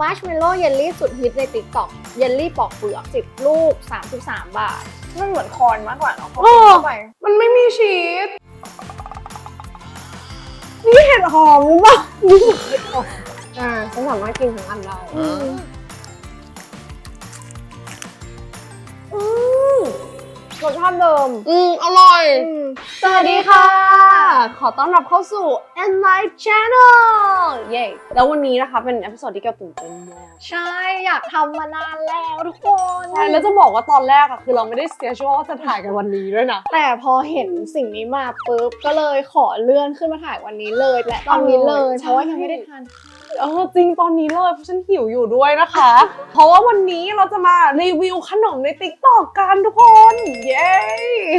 มาร์ชเมลโล่เยลลี่สุดฮิตในติ๊กต็อกเยลลี่ปอกเปลือก 10 ลูก 33 บาท มันเหมือนคอนมากกว่าเนาะพอโอ้กินเข้าไป มันไม่มีชีสนี่เห็ดหอมหรือเปล่านี่เห็ดหอมอ่าฉันสามารถกินทั้งอันได้ รสชาติเดิม อืมอร่อยอืมสวัสดีค่ะ ขอต้อนรับเข้าสู่ Enlight Channel เย้แล้ววันนี้นะคะเป็นเอพิโซดที่เกี่ยวกับตื่นเต้นมากใช่ อยากทำมานานแล้วทุกคนใช่แล้วจะบอกว่าตอนแรกอะคือเราไม่ได้เสียชัวว่าจะถ่ายกันวันนี้ด้วยนะ แต่พอเห็นสิ่งนี้มาปุ๊บ ก็เลยขอเลื่อนขึ้นมาถ่ายวันนี้เลย และตอนนี้เลยใช่เพราะว่ายังไม่ได้ทาน เออจริงตอนนี้เลยเพราะฉันหิวอยู่ด้วยนะคะ เพราะว่าวันนี้เราจะมารีวิวขนมใน t ิ k t o k กันทุกคน เย้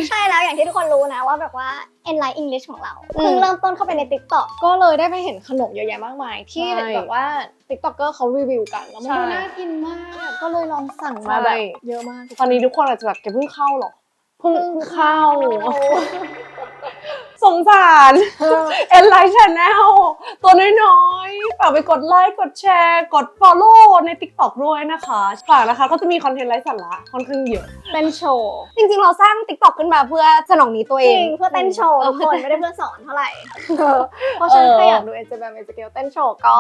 ใช่แล้วอย่างที่ทุกคนรู้นะว่าแบบว่า Enlight English ของเราอืมเพิ่งเริ่มต้นเข้าไปใน TikTok ก็เลยได้ไปเห็นขนมเยอะแยะมากมาย ที่ใช่แบบว่าติ๊กต็อกเกอร์เขารีวิวกัน แล้วมันใช่ดูน่ากินมาก ก็เลยลองสั่งมาใช่แบบเยอะมากตอนนี้ทุกคนอาจจะแบบแกเพิ่งเข้าหรอเพิ่งเพิ่งเข้าเข้า สงสารเอ็นไลท์ชแนลตัวน้อยๆ ฝากไปกดไลค์ กดแชร์ กด Follow ใน TikTok ด้วยนะคะ ฝากนะคะก็จะมีคอนเทนต์ไร้สาระค่อนข้างเยอะ เป็นโชว์ จริงๆ เราสร้าง TikTok ขึ้นมาเพื่อสนองนี้ตัวจเอริง งเพื่อเต้นโชว์ทุกคนไม่ได้เพื่อสอนเท่าไหร่ เพราะฉะนั้นเออถ้าอยากดูเอเจแบมเอเจเกลเต้นโชว์ก็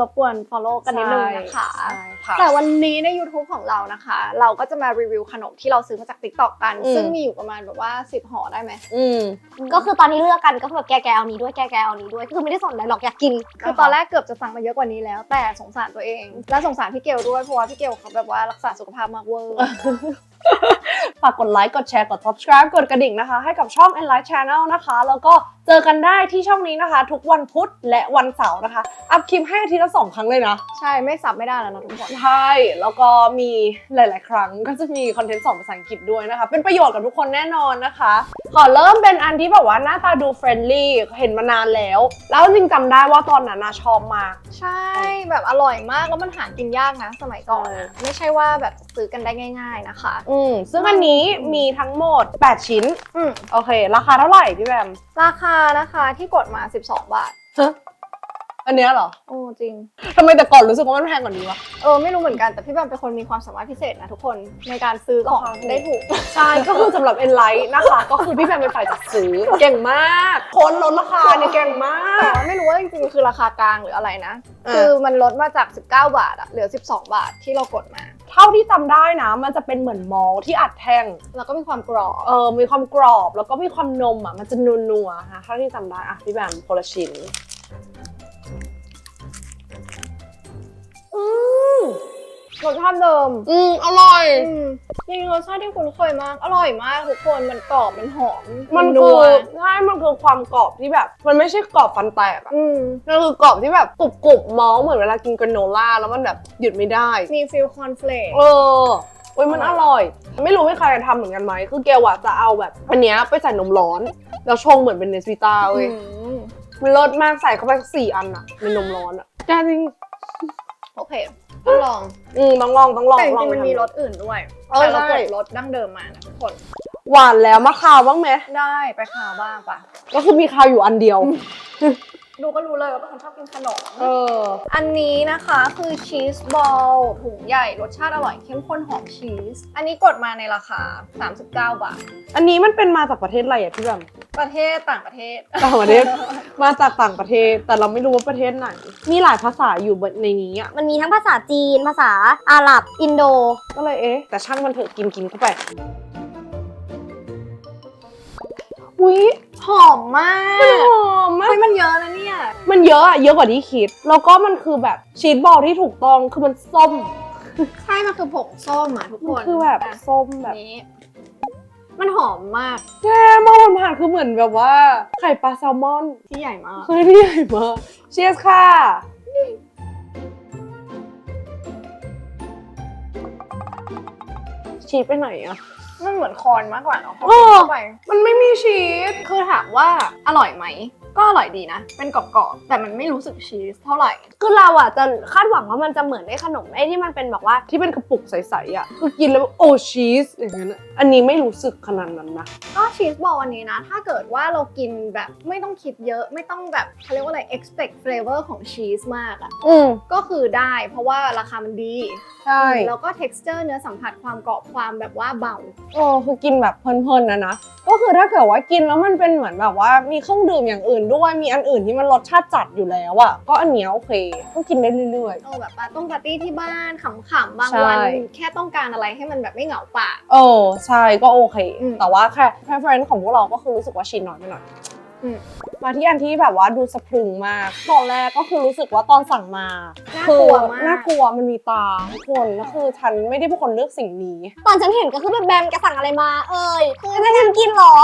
รบกวน follow กันนิดนึงนะคะใช่ค่ะแต่วันนี้ใน YouTube ของเรานะคะ เราก็จะมารีวิวขนมที่เราซื้อมาจาก TikTok กันอืมซึ่งมีอยู่ประมาณแบบว่า 10ห่อได้ไหมอืมก็คือตอนนี้เลือกกันก็คือแบบแกแกเอานี้ด้วยแกแกเอานี้ด้วยก็คือไม่ได้สนอะไรหรอกอยากกิน คือตอนแรกเกือบจะสั่งมาเยอะกว่านี้แล้ว แต่สงสารตัวเอง และสงสารพี่เกลด้วยเพราะว่าพี่เกลเขาแบบว่ารักษาสุขภาพมากเวอร์ฝากกดไลค์กดแชร์กด subscribe กดกระดิ่งนะคะ ให้กับช่อง Enlight Channel นะคะ แล้วก็ เจอกันได้ที่ช่องนี้นะคะ ทุกวันพุธและวันเสาร์นะคะ อัพคลิปให้อาทิตย์ละสองครั้งเลยนะ ใช่ไม่สับไม่ได้แล้วนะทุกคนใช่ แล้วก็มีหลาย ๆ ครั้งก็จะมีคอนเทนต์สอนภาษาอังกฤษด้วยนะคะ เป็นประโยชน์กับทุกคนแน่นอนนะคะ ขอเริ่มเป็นอันที่แบบว่าหน้าตาดูเฟรนลี่เห็นมานานแล้ว แล้วจริงๆจำได้ว่าตอนนั้นนะชอบมาก ใช่แบบอร่อยมากแล้วมันหากินยากนะ สมัยก่อนอะไม่ใช่ว่าแบบจะซื้อกันได้ง่าย ๆนะคะ อืมซึ่งอันนี้มีทั้งหมด 8 ชิ้น อืมโอเค ราคาเท่าไหร่พี่แบม ราคานะคะที่กดมา 12 บาท อันเนี้ยเหรอโอ้จริง ทำไมแต่ก่อนรู้สึกว่ามันแพงกว่านี้วะ เออไม่รู้เหมือนกันแต่พี่แบมเป็นคนมีความสามารถพิเศษนะทุกคนในการซื้อของราคาถูก ได้ถูก ใช่ ก็คือสำหรับ Enlight นะคะ ก็คือพี่แบมเป็นฝ่ายจัดซื้อ เก่งมากคนลดราคาเนี่ยเก่งมาแต่กว่าไม่รู้ว่าจริงๆคือราคากลางหรืออะไรนะ อะคือมันลดมาจาก 19 บาทอะเหลือ 12 บาทที่เรากดมา เท่าที่จำได้นะ มันจะเป็นเหมือนมอลที่อัดแท่ง แล้วก็มีความกรอบเออ มีความกรอบแล้วก็มีความนมอะ มันจะนัวๆค่ะเท่าที่จำได้อะพี่แบมโพลชิ้น อืมรสชาติเดิม อืมอร่อย อืมจริงๆรสชาติที่คุ้นเคยมาก อร่อยมากทุกคนมันกรอบมันหอมมันนัคือวใช่มันคือความกรอบที่แบบ มันไม่ใช่กรอบฟันแตกอะอืมมันคือกรอบที่แบบกรุบกรุบๆมอลเหมือนเวลากินกราโนล่าแล้วมันแบบหยุดไม่ได้ มีฟิลคอนเฟลก เออเว้ยมันอร่อย ไม่รู้ไม่ใครทำเหมือนกันไหม คือเกลอะจะเอาแบบอันเนี้ยไปใส่นมร้อน แล้วชงเหมือนเป็นเนสวิต้าเว้ย มันเลิศมากใส่เข้าไปสักสี่อันอะในนมร้อนอะแกจริง โอเคต้องลอง อืมต้องลองต้องลองแต่จลอริงงๆมันไปทำมีรสอื่นด้วยเออแต่เราใช่กดรสดั้งเดิมมานะทุกคน หวานแล้วมะขาวบ้างไหมได้ไปข่าวบ้างปะก็คือมีขาวอยู่อันเดียว ดูก็รู้เลยว่าเป็นคนชอบกินขนม เออ อันนี้นะคะคือชีสบอลถุงใหญ่รสชาติอร่อยเข้มข้นหอมชีส อันนี้กดมาในราคา 39 บาท อันนี้มันเป็นมาจากประเทศอะไรอะพี่แบม ประเทศต่างประเทศ ต่างประเทศ มาจากต่างประเทศ แต่เราไม่รู้ว่าประเทศไหน มีหลายภาษาอยู่ในนี้อะมันมีทั้งภาษาจีน ภาษาอาหรับ อินโด ก็เลยเอ๊ะ แต่ช่างมันเถอะกินกินเข้าไป อุ้ยหอมมากหอมมาก เฮ้ยมันเยอะนะเนี่ย มันเยอะอะเยอะกว่าที่คิด แล้วก็มันคือแบบชีสบอลที่ถูกต้อง คือมันส้ม ใช่ มันคือผงส้มอะทุกคมันนคือแบบอะส้มแบบ นี้ มันหอมมากแย่มากมันผ่านคือเหมือนแบบว่า ไข่ปลาแซลมอนที่ใหญ่มาก คือที่ใหญ่มากเชียสค่ะ ชีสไปไหนอะ มันเหมือนคอนมากกว่าเนาะพอเอกินอเข้าไป มันไม่มีชีส คือถามว่าอร่อยไหม ก็อร่อยดีนะ เป็นกรอบๆ แต่มันไม่รู้สึกชีสเท่าไหร่ คือเราอะจะคาดหวังว่ามันจะเหมือนไอ้ขนมไอ้ที่มันเป็นแบบว่าที่เป็นกระปุกใสๆอะคือกินแล้วแบบโอ้ชีสอย่างนั้นอะอันนี้ไม่รู้สึกขนาดนั้นนะ ก็ชีสบอลวันนี้นะ ถ้าเกิดว่าเรากินแบบไม่ต้องคิดเยอะ ไม่ต้องแบบเขาเรียกว่าอะไร expect flavor ของชีสมากอะอืมก็คือได้ เพราะว่าราคามันดีใช่แล้วก็ texture เนื้อสัมผัสความกรอบความแบบว่าเบา โอ้คือกินแบบเพลินๆนะนะ ก็คือถ้าเกิดว่ากินแล้วมันเป็นเหมือนแบบว่ามีเครื่องดื่มอย่างอื่นด้วยมีอันอื่นที่มันรสชาติจัดอยู่แล้วอะก็อันเนี้ยโอเคก็กินได้เรื่อย เออแบบปาต้องปาร์ตี้ที่บ้านขำๆบางใช่วันแค่ต้องการอะไรให้มันแบบไม่เหงาปาก ๆเออใช่ก็โอเค อืม แต่ว่าแค่ preference ของพวกเราก็คือรู้สึกว่าชิ้นน้อยไปหน่อยอื มมาที่อันที่แบบว่าดูสะพรึงมากตอนแรกก็คือรู้สึกว่าตอนสั่งมาน่าคืกลัวมาก น่ากลัวมันมีตาทุกคนแล้วคือฉันไม่ได้เป็นคนเลือกสิ่งนี้ ตอนฉันเห็นก็คือแบบแบมแกสั่งอะไรมา เอ่ยคือให้ฉันกินเหรอ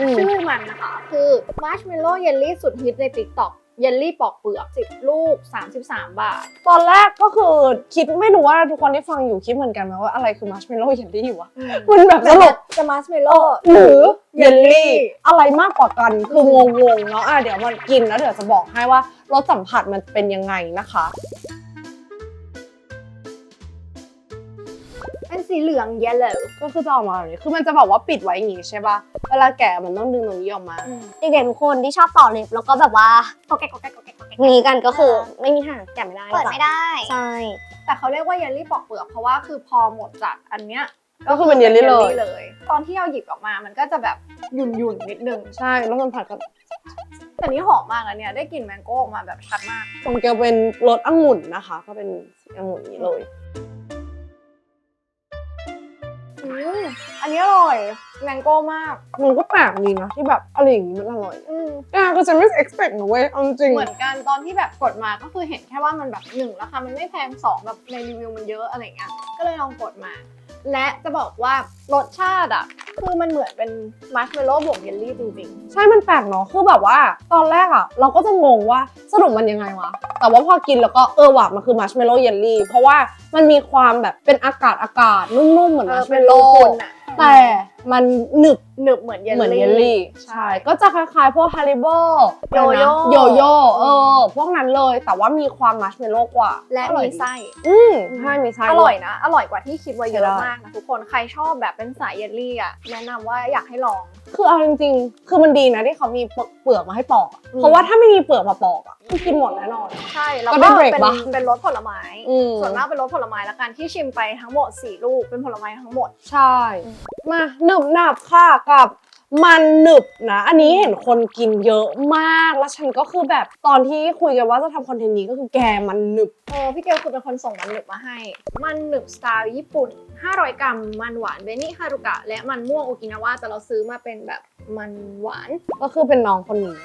อืมชื่อมันนะคะ คือ marshmallow jelly สุดฮิตใน TikTok เยลลี่ปอกเปลือก 10 ลูก 33 บาท ตอนแรกก็คือคิดไม่รู้ว่าทุกคนที่ฟังอยู่คิดเหมือนกันไหมว่าอะไรคือมัชเมลโล่เยลลี่วะ มันแบบตลกจะ marshmallow หรือเยลลี่อะไรมากกว่ากันคืองงๆเนาะอะเดี๋ยวมันกินแล้วเดี๋ยวจะบอกให้ว่ารสสัมผัสมันเป็นยังไงนะคะ สีเหลือง yellow ก็คือจะออกมาแบบนี้คือมันจะบอกว่าปิดไว้อย่างงี้ใช่ป่ะ เวลาแกะมันต้องดึงตรงนี้ออกมา เด็กๆทุกคนที่ชอบต่อเล็บแล้วก็แบบว่าก็แกะก็แกะก็แกะก็แกะนี้กันก็คือไม่มีทางแกะไม่ได้เปิดไม่ได้ใช่แต่เขาเรียกว่าเยลลี่ปอกเปลือกเพราะว่าคือพอหมดจากอันเนี้ยก็คือเป็นเยลลี่เลยเลยตอนที่เราหยิบออกมามันก็จะแบบหยุ่นหยุ่นๆนิดนึงใช่แล้วมันผัดกันแต่นี้หอมมากนะเนี่ยได้กลิ่นแมงโก้ออกมาแบบชัดมากของแกเป็นรสองุ่นนะคะ ก็เป็นสีองุ่นนี้เลย อืมอันนี้อร่อยแมงโก้มาก มันก็แปลกดีนะที่แบบอะไรอย่างงี้มันอร่อยอืมอะก็จะไม่ expect นะเว้ยเอาจริงเหมือนกันตอนที่แบบกดมาก็คือเห็นแค่ว่ามันแบบหนึ่งราคามันไม่แพงสองแบบในรีวิวมันเยอะอะไรเงี้ยก็เลยลองกดมา และจะบอกว่ารสชาติอะ คือมันเหมือนเป็นมาร์ชเมลโล่บวกเยลลี่จริงใช่มันแปลกเนาะคือแบบว่าตอนแรกอะเราก็จะงงว่าสรุปมันยังไงวะ แต่ว่าพอกินแล้วก็เออว่ะมันคือมัชเมลโล่เยลลี่เพราะว่ามันมีความแบบเป็นอากาศอากาศนุ่มๆเหมือนเอมัอชเมเป็นลโลโล่คนอะแต่ มันหนึบหนึบเหมือนเยลลี่เหมือนเยลลี่ ใช่ ก็จะคล้ายๆ พวกฮาริโบโยโย่ โยโย่เออ พวกนั้นเลย แต่ว่ามีความมัชเมลโล่กว่าและอร่อยมีดีไส้อืมใช่มีไส้อร่อยนะ อร่อยกว่าที่คิดไว้เยอะใช่ได้มากนะทุกคนใครชอบแบบเป็นสายเยลลี่อะแนะนำว่าอยากให้ลอง คือเอาจริงๆ คือมันดีนะที่เขามีเปลือกมาให้ปอกอะอืม เพราะว่าถ้าไม่มีเปลือกมาปอกอะคือกินหมดแน่นอน ใช่แล้วก็ก็ได้เบรกเป็นปะ เป็นรสผลไม้ อืม ส่วนมากเป็นรสผลไม้แล้วกันที่ชิมไปทั้งหมด 4 ลูกเป็นผลไม้ทั้งหมด ใช่ มาหนึบหนับค่ะกับมันหนึบนะ อันนี้เห็นคนกินเยอะมาก แล้วฉันก็คือแบบตอนที่คุยกันว่าจะทำคอนเทนต์นี้ก็คือแกมันหนึบ เออพี่เกลคือเป็นคนส่งมันหนึบมาให้ มันหนึบสไตล์ญี่ปุ่น 500 กรัม มันหวานเบนิฮารุกะ และมันม่วงโอกินาวาแต่เราซื้อมาเป็นแบบมันหวาน ก็คือเป็นน้องคนนี้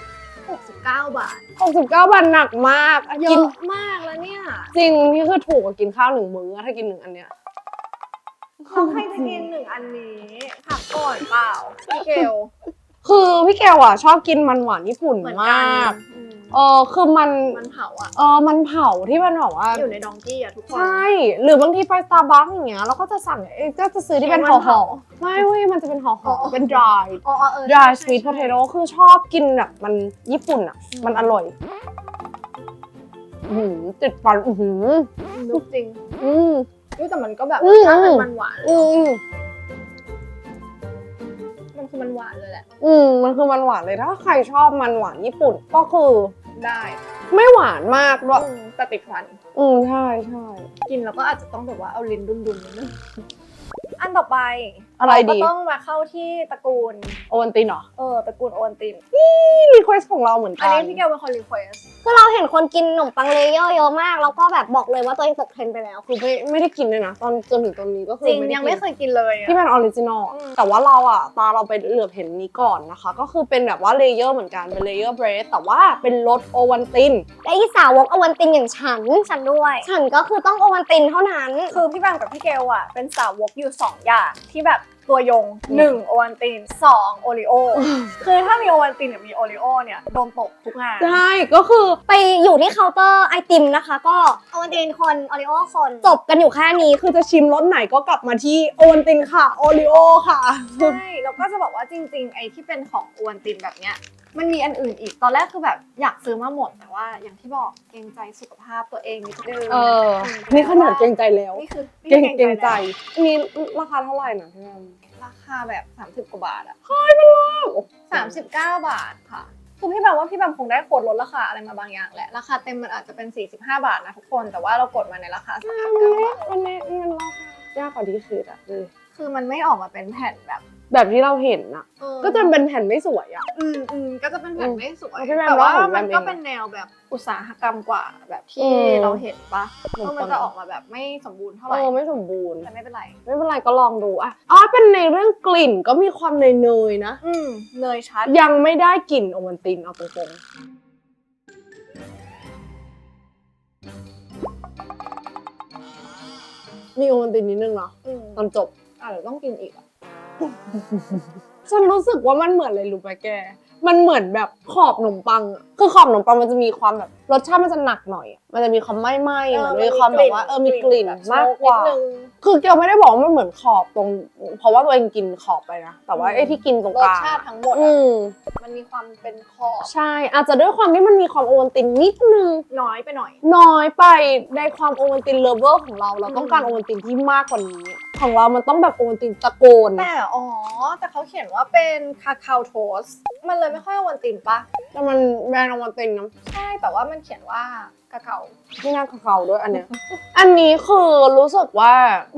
69 บาท 69บาทหนักมากเยกินอะมากแล้วเนี่ย จริงนี่คือถูกกว่ากินข้าวหนึ่งมื้อถ้ากินหนึ่งอันเนี้ย เขาใครจะกินหนึ่งอันนี้ผักก่อนเปล่าพี่เกลคือพี่แกวอะชอบกินมันหวานญี่ปุ่นเหมือนมกัากอืมเออคือมัน มันเผาอะ เออมันเผาที่มันแบบว่า อยู่ในดองกี้อะทุกคน ใช่ หรือบางทีไปสตาร์บัคอย่างเงี้ยเราก็จะสั่งเอ้ยก็จะซื้อที่เป็นเค้กมัห่อนห่อเผาๆไม่เว้ยมันจะเป็นห่ออ๋ห่ออ เป็น dry อ๋ออ๋อเออ dry ใช่ sweet ใช่ potato คือชอบกินแบบมันญี่ปุ่นอะ อืม มันอร่อยอื้อหือติดฟันอือหือ นุกจริง อืม อุ๊ยแต่มันก็แบบอืรสมชาติอืมันมมันหวานอืมมันคือมันหวานเลยแหละ อืมมันคือมันหวานเลยถ้าใครชอบมันหวานญี่ปุ่นก็คือได้ไม่หวานมากด้วยอืมแต่ติดฟัน อืมใช่ใช่กินแล้วก็อาจจะต้องแบบว่าเอาลิ้นดุนๆนิดนึง อันต่อไป อะไรดีเาก็ต้องมาเข้าที่ตระกูล โอวันตินเหรอ เออตระกูลโอวัลติน นี่รีเควสของเราเหมือนอักันนนี้พี่เกลเป็นคนรีเควสคือเราเห็นคนกินขนมปังเลเยอร์เยอะมาก แล้วก็แบบบอกเลยว่าตัวเองตกเทรนด์ไปแล้ว คือไม่ไม่ได้กินเลยนะ ตอนจนถึงตอนนี้ก็คือจริงด้ยังไม่เคยกินเลยอะ ที่เป็นออริจินอล อืม แต่ว่าเราอะตาเราไปเหลือบเห็นนี้ก่อนนะคะ ก็คือเป็นแบบว่าเลเยอร์เหมือนกัน เป็นเลเยอร์เบรดแต่ว่าเป็นรสโอวันติน และอีสาวกโอวันตินอย่างฉัน ฉันด้วย ฉันก็คือต้องโอวันตินเท่านั้น คือพี่แบมกับพี่เกลอะเป็นสาวกอยู่2อย่างที่แบบ ตัวยง 1 โอวันติน 2 โอริโอ คือถ้ามีโอวันตินกับมีโอริโอเนี่ยโดนตกทุกงาน ใช่ ก็คือไปอยู่ที่เคาน์เตอร์ไอติมนะคะ ก็โอวันตินคนโอริโอคนจบกันอยู่แค่นี้คือจะชิมรสไหนก็กลับมาที่โอวันตินค่ะ โอริโอค่ะ ใช่ แล้วก็จะบอกว่าจริง ๆ ไอ้ที่เป็นของโอวันตินแบบเนี้ย มันมีอันอื่นอีกตอนแรกคือแบบอยากซื้อมาหมด แต่ว่าอย่างที่บอกเกรงใจสุขภาพตัวเองนิดนึงเออ นี่ขนาดเกรงใจแล้ว นี่คือเกรงเกรงใจแล้วนี่ราคาเท่าไหร่นะพี่แอมราคาแบบ 30 กว่าบาทอะเฮ้ยมันล่สามสิบเก้าบาทค่ะคือพี่แบบว่าพี่แบบคงได้โค้ดลดราคาอะไรมาบางอย่างแหละ ราคาเต็มมันอาจจะเป็น 45 บาทนะทุกคน แต่ว่าเรากดมาในราคา39บาทมันไม่มันราคายากกว่าที่คิดอะดูดิคือมันไม่ออกมาเป็นแผ่นแบบ แบบที่เราเห็นอะเออก็จะเป็นแผ่นไม่สวยอะ อืมอืมก็จะเป็นแผ่นไม่สวยอืมพี่แบมแต่ว่าว่าของแบมมันก็เองอะเป็นแนวแบบอุตสาหกรรมกว่าแบบอืที่มเราเห็นปะขนมก็ปังมันจะออกมาแบบไม่สมบูรณ์เท่าไหเอร่อไม่สมบูรณ์ แต่ไม่เป็นไร ไม่เป็นไรก็ลองดูอะอ๋อเป็นในเรื่องกลิ่นก็มีความเนยๆนะ อืมเนยชัด ยังไม่ได้กลิ่นโอวัลตินเอาตรงๆมีโอวัลตินนิดนึงเนาะอืมตอนจบอะเดี๋ยวต้องกินอีกอะ ฉันรู้สึกว่ามันเหมือนอะไรรู้ไหมแก มันเหมือนแบบขอบขนมปังอะคือขอบขนมปังมันจะมีความแบบรสชาติมันจะหนักหน่อยอะมันจะมีความไหม้ๆเหมือนมีความแบบว่าเออมีกลิ่นแบบมากกว่า นิดนึง คือเกียวไม่ได้บอกว่ามันเหมือนขอบตรง เพราะว่าตัวเองกินขอบไปนะ แต่ว่าอืมไอ้ที่กินตรงรกสลางชาติทั้งหมดอือะมมันมีความเป็นขอบใช่ อาจจะด้วยความที่มันมีความโอวัลตินนิดนึง น้อยไปหน่อย น้อยไปในความโอวัลตินเลเวอร์ของเรา เราต้องการอืมโอวัลตินที่มากกว่านี้ ของเรามันต้องแบบโอวัลตินตะโกน แต่อ๋อ แต่เขาเขียนว่าเป็นคาคาโทส มันเลยไม่ค่อยโอวันตินปะแต่มันแบรนด์โอวัลตินนะใช่แต่ว่ามันเขียนว่าคาคาไม่น่าเขาด้วยอันเนี้ย อันนี้คือรู้สึกว่า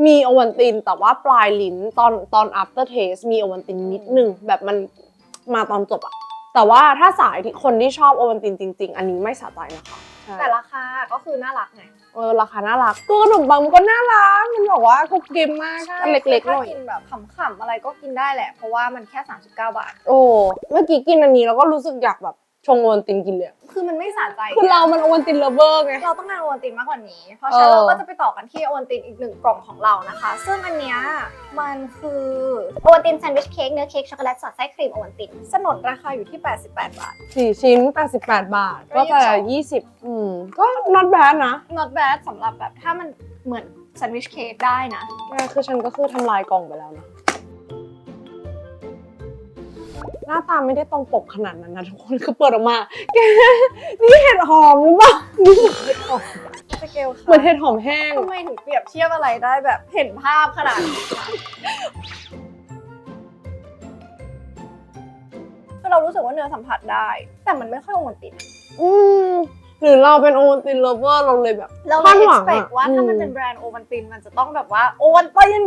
มีโอวัลตินแต่ว่าปลายลิ้นตอนตอน after taste มีโอวัลตินนิดนึงแบบมันมาตอนจบอะแต่ว่าถ้าสายที่คนที่ชอบโอวัลตินจริง ๆ อันนี้ไม่สะใจนะคะใช่แต่ราคาก็คือน่ารักไง เออราคาน่ารักตัวขนมปังมันก็น่ารักมันบอกว่ากุ๊กกิมมากอันเล็กๆหถ้าน่อยกินแบบขำๆอะไรก็กินได้แหละ เพราะว่ามันแค่ 39 บาท โอ้เมื่อกี้กินอันนี้แล้วก็รู้สึกอยากแบบ ชงโอวัลตินกินเลยอะคือมันไม่สะใจคือเรามันโอวัลตินเลเวอร์ไง เราต้องการโอวัลตินมากกว่านี้ เพราะฉะนั้นเออเราก็จะไปต่อกันที่โอวัลตินอีกหนึ่งกล่องของเรานะคะ ซึ่งอันเนี้ยมันคือโอวัลตินแซนด์วิชเค้กเนื้อเค้กช็อกโกแลตสอดไส้ครีมโอวัลตินสนนราคาอยู่ที่ 88 บาท สี่ชิ้น 88 บาท ก็ก็จะ22 20อืม ก็ not bad นะ not bad สำหรับแบบถ้ามันเหมือนแซนด์วิชเค้กได้นะแม่คือฉันก็คือทำลายกล่องไปแล้วนะ หน้าตาไม่ได้ตรงปกขนาดนั้นนะทุกคนคือเปิดออกมาแกนี่เห็ดหอมหรือเปล่านี่เห็ดหอมสเกลเหมือนค่ะเห็ดหอมแห้งทำไมถึงเปรียบเทียบอะไรได้แบบเห็นภาพขนาดนี้คะคือเรารู้สึกว่าเนื้อสัมผัสได้ แต่มันไม่ค่อยโอวัลตินอืมหรือเราเป็นโอวัลตินเลเวอร์เราเลยแบบเราเลคายดหวัง expect อะว่าถ้ามันอืเป็นแบรนด์โอวัลตินมันจะต้องแบบว่าโอวัลติน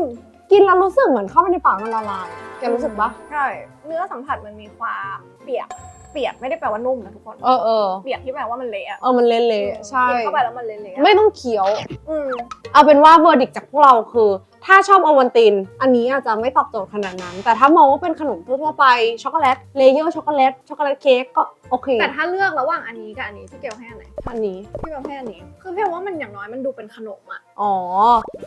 กินแล้วรู้สึกเหมือนเข้าไปในปากมันละลายแกรู้สึกปะใช่ เนื้อสัมผัสมันมีความเปียก เปียกไม่ได้แปลว่านุ่มนะทุกคน เออเออเปียกที่แปลว่ามันเละอะเออมันเละๆใช่กินเข้าไปแล้วมันเละๆอะไม่ต้องเคี้ยว อืม เอาเป็นว่าเวอร์ดิกจากพวกเราคือ ถ้าชอบโอวัลติน อันนี้อาจจะไม่ตอบโจทย์ขนาดนั้น แต่ถ้ามองว่าเป็นขนมทั่วๆไป ช็อกโกแลต เลเยอร์ช็อกโกแลต ช็อกโกแลตเค้กก็โอเค แต่ถ้าเลือกระหว่างอันนี้กับอันนี้พี่เกลให้อันไหน อันนี้พี่เกลให้อันนี้ คือพี่ว่ามันอย่างน้อยมันดูเป็นขนมอะอ๋อ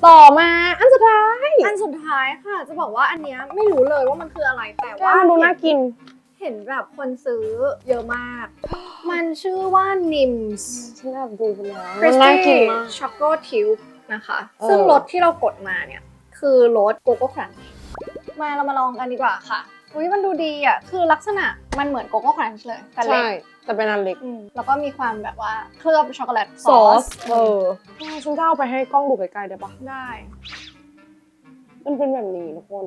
ต่อมาอันสุดท้าย อันสุดท้ายค่ะ จะบอกว่าอันเนี้ยไม่รู้เลยว่ามันคืออะไร แต่ว่าว่าดูน่ากิน เห็นแบบคนซื้อเยอะมาก มันชื่อว่า Nims ฉันแอบดูไปแล้ว c r i s น่า p กิน y มาก Choco Tube นะคะเออซึ่งรสที่เรากดมาเนี่ย คือรสโกโก้ครันช์มาเรามาลองกันดีกว่าค่ะอุ้ยมันดูดีอะ คือลักษณะมันเหมือนโกโก้ครันช์เลยแต่เล็ใช่กแต่เป็นอันเล็กอืมแล้วก็มีความแบบว่าเคลือบช็อกโกแลตซซออสสเออแม่ฉันจะเอาไปให้กล้องดูใกล้ๆได้ปะได้ มันเป็นแบบนี้ทุกคน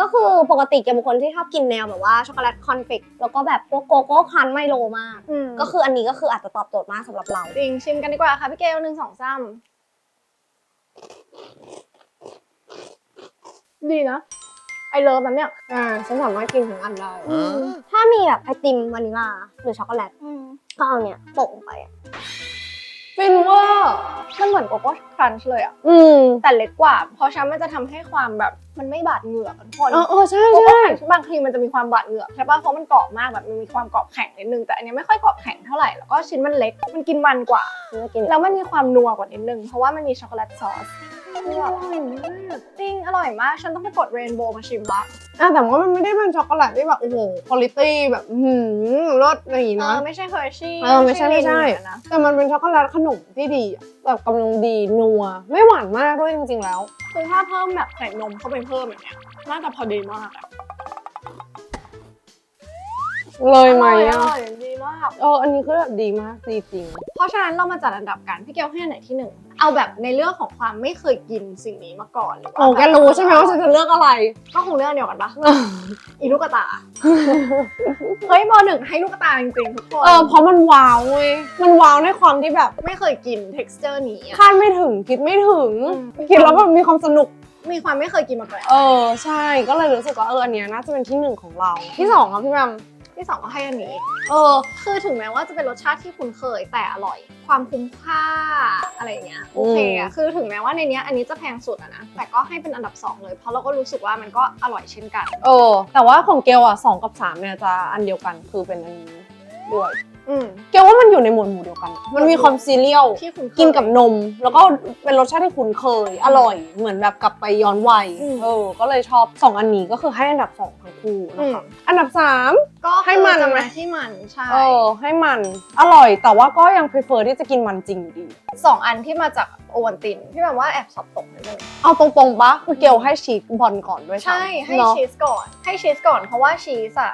ก็คือปกติแกเป็นคนที่ชอบกินแนวแบบว่าช็อกโกแลตคอนเฟกแล้วก็แบบพวกโกโก้คันไมโลมาก อืมก็คืออันนี้ก็คืออาจจะตอบโจทย์มากสำหรับเรา จริงชิมกันดีกว่าค่ะพี่เกลหนึ่งสองสาม ดีนะ ไอเลิฟนั้นเนี่ย อ่าฉันสามารถกินทั้งอันได้ ถ้ามีแบบไอติมวานิลาหรือช็อกโกแลตก็เอาเนี่ยโปะลงไปอะ ฟินเวอร์มันเหมือนโกโก้ครันช์เลยอะอืม แต่เล็กกว่า เพราะฉะนั้นมันจะทำให้ความแบบมันไม่บาดเหงือกอะทุกคนเออเออใช่โกโก้ใช่ครันช์บางทีมันจะมีความบาดเหงือกใช่ปะเพราะมันกรอบมากแบบมันมีความกรอบแข็งนิดนึงแต่อันเนี้ยไม่ค่อยกรอบแข็งเท่าไหร่แล้วก็ชิ้นมันเล็กมันกินมันกว่า ฉันจะกิน แล้วมันมีความนัวกว่านิดนึง เพราะว่ามันมีช็อกโกแลตซอส คือแบบอร่อยมากจริงอร่อยมาก ฉันต้องไปกดเรนโบว์มาชิมละอะแต่ว่ามันไม่ได้เป็นช็อกโกแลตที่แบบโอ้โหคุณภาพแบบอื้อหืมรสอะไรอย่างงี้เอนะอไม่ใช่เฮอร์ชี่เออไม่ใช่ไม่ใช่ นะแต่มันเป็นช็อกโกแลตขนมที่ดีอะแบบกำลังดีนัว ไม่หวานมากด้วยจริงๆแล้ว คือถ้าเพิ่มแบบใส่นมเข้าไปเพิ่มอย่างเงี้ยน่าจะพอดีมากอะ เลยไหมออะร่อยดีมาก เอออันนี้คือแบบดีมากดีจริง เพราะฉะนั้นเรามาจัดอันดับกัน พี่เกลให้อันไหนที่หนึ่ง เอาแบบในเรื่องของความไม่เคยกินสิ่งนี้มาก่อนหรือว่าโอ้แกรู้ใช่ไหมว่าฉันจะเลือกอะไร ก็คงเรื่องเดียวกันปะ อีลูกกระตา เฮ้ยเบอร์หนึ่งให้ลูกกระตาจริงๆทุกคนเออเพราะมันว้าวเว้ยมันว้าวในความที่แบบไม่เคยกิน texture นี้อะ คาดไม่ถึงคิดไม่ถึงอืมคิดแล้วแบบมีความสนุก มีความไม่เคยกินมาก่อน เออใช่ก็เลยรู้สึกว่าเอออันเนี้ยน่าจะเป็นที่หนึ่งของเรา ที่สองครับพี่แมม ที่สองก็ให้อันนี้ เออ คือถึงแม้ว่าจะเป็นรสชาติที่คุ้นเคยแต่อร่อย ความคุ้มค่าอะไรอย่างเงี้ย โอเคอะคือถึงแม้ว่าในเนี้ยอันนี้จะแพงสุดอะนะ แต่ก็ให้เป็นอันดับสองเลย เพราะเราก็รู้สึกว่ามันก็อร่อยเช่นกันเออแต่ว่าของเกลอะสองกับสามเนี่ยจะอันเดียวกันคือเป็นอันนี้ด้วย อืมเกลว่ามันอยู่ในหมวดหมู่เดียวกัน มันมีความซีเรียลที่คุ้นเคย กินกับนม แล้วก็เป็นรสชาติที่คุ้นเคย อร่อย เหมือนแบบกลับไปย้อนวัยอืม เออ ก็เลยชอบสองอันนี้ก็คือให้อันดับสองทั้งคู่นะคะอืมอันดับสาม ก็ให้มันคือจะไหมมาที่มันใช่เออให้มันอร่อยแต่ว่าก็ยัง prefer ที่จะกินมันจริงอยู่ดี สองอันที่มาจากโอวันตินพี่แบบว่าแอบสอบตกนิดนึง เอาตรงๆปะคือเกลให้ชีสบอลก่อนด้วยใช่ซ้ำให้เนอะ ชีสก่อนให้ชีสก่อนเพราะว่าชีสอะ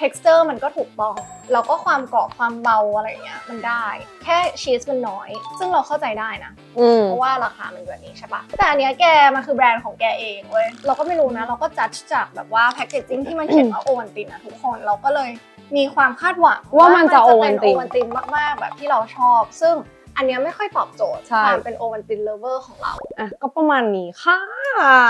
texture มันก็ถูกต้อง แล้วก็ความกรอบความเบาอะไรอย่างเงี้ยมันได้ แค่ชีสมันน้อย ซึ่งเราเข้าใจได้นะ อืม เพราะว่าราคามันแบบนี้ใช่ปะแต่อันเนี้ยแกมันคือแบรนด์ของแกเองเว้ย เราก็ไม่รู้นะ เราก็จัดจากแบบว่าแพคเกจจิ้งที่มันเขียนว่าโอวันตินอะทุกคน เราก็เลยมีความคาดหวังว่ามันจะเป็โอวันติน โอวันตินมากๆ แบบที่เราชอบ ซึ่ง อันเนี้ยไม่ค่อยตอบโจทย์ใช่ ความเป็นโอวันตินเลเวอร์ของเรา อะก็ประมาณนี้ค่ะ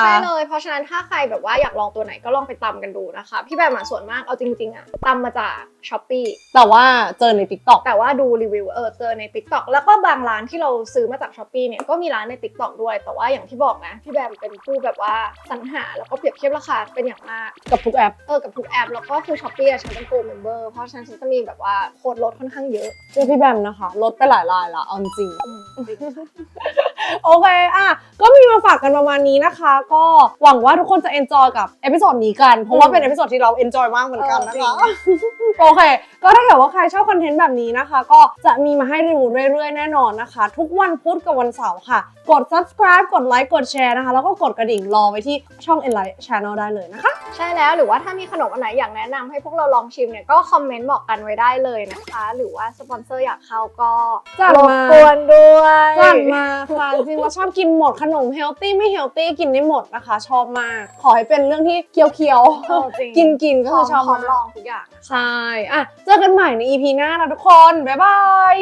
ใช่เลย เพราะฉะนั้นถ้าใครแบบว่าอยากลองตัวไหนก็ลองไปตำกันดูนะคะ พี่แบมอะส่วนมากเอาจริงๆอะตำมาจาก ช้อปปี้แต่ว่าเจอใน t ิ k t o k แต่ว่าดูรีวิวเออเจอใน t ิ k t o k แล้วก็บางร้านที่เราซื้อมาจากช้อปปีเนี่ยก็มีร้านใน t ิ k t o k ด้วย แต่ว่าอย่างที่บอกนะพี่แบมเป็นผู้แบบว่าสรรหาแล้วก็เปรียบเทียบราคาเป็นอย่างมากกับทุกแอปเออกับทุกแอปแล้วก็คือช้อปปี้อะฉันเป็นโกลเมมเบอร์เพราะฉะนั้นฉันจะมีแบบว่าโค้ดลดค่อนข้างเยอะเจอพี่แบมนะคะลดไปหลายรายละเอาจริงอืมจริงโอเคอะก็มีมาฝากกันประมาณนี้นะคะ ก็หวังว่าทุกคนจะเอนจอยกับเอพิโซดนี้กันเพราะว่าเป็นเอพิโซดที่เราเอนจอยมากเหมือนกันนะคะโอเคก็ถ้าเกิดว่าใครชอบคอนเทนต์แบบนี้นะคะ ก็จะมีมาให้รีวิวเรื่อยๆ แน่นอนนะคะ ทุกวันพุธกับวันเสาร์ค่ะ กด subscribe กดไลค์กดแชร์นะคะ แล้วก็กดกระดิ่งรอไว้ที่ช่อง Enlight Channel ได้เลยนะคะ ใช่แล้วหรือว่าถ้ามีขนมอันไหนอยากแนะนำให้พวกเราลองชิมเนี่ยก็คอมเมนต์บอกกันไว้ได้เลยนะคะ หรือว่าสปอนเซอร์อยากเข้าก็จัดรบมา กวนด้วยจัดมาค่ะจริงๆเราชอบกินหมดขนมเฮลตี้ไม่เฮลตี้กินได้หมดนะคะ ชอบมากขอให้เป็นเรื่องที่เคี้ยวเออจริงๆกินกินๆก็คือชอบพร้อมมากลองทุกอย่าง ใช่อะเจอกันใหม่ใน EP หน้านะทุกคน บ๊ายบาย